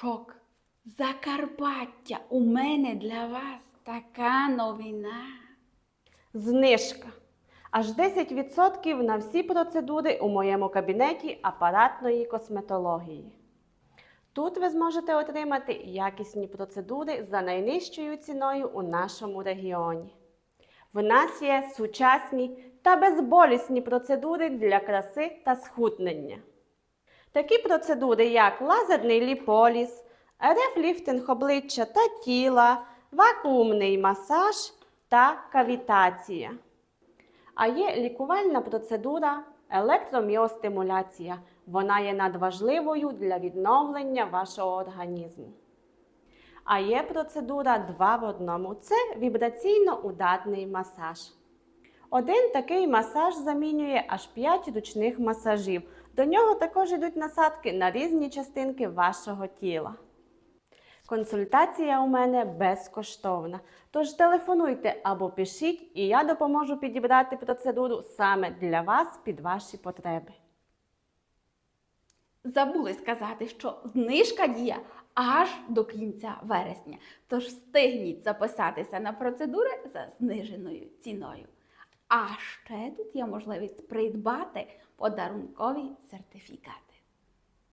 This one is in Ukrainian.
Шок. Закарпаття. У мене для вас така новина. Знижка. Аж 10% на всі процедури у моєму кабінеті апаратної косметології. Тут ви зможете отримати якісні процедури за найнижчою ціною у нашому регіоні. В нас є сучасні та безболісні процедури для краси та схуднення. Такі процедури, як лазерний ліполіз, РФ-ліфтинг обличчя та тіла, вакуумний масаж та кавітація. А є лікувальна процедура електроміостимуляція. Вона є надважливою для відновлення вашого організму. А є процедура 2 в одному це вібраційно-удатний масаж. Один такий масаж замінює аж 5 ручних масажів. До нього також йдуть насадки на різні частинки вашого тіла. Консультація у мене безкоштовна. Тож телефонуйте або пишіть, і я допоможу підібрати процедуру саме для вас під ваші потреби. Забули сказати, що знижка діє аж до кінця вересня. Тож встигніть записатися на процедури за зниженою ціною. А ще тут є можливість придбати подарунковий сертифікат.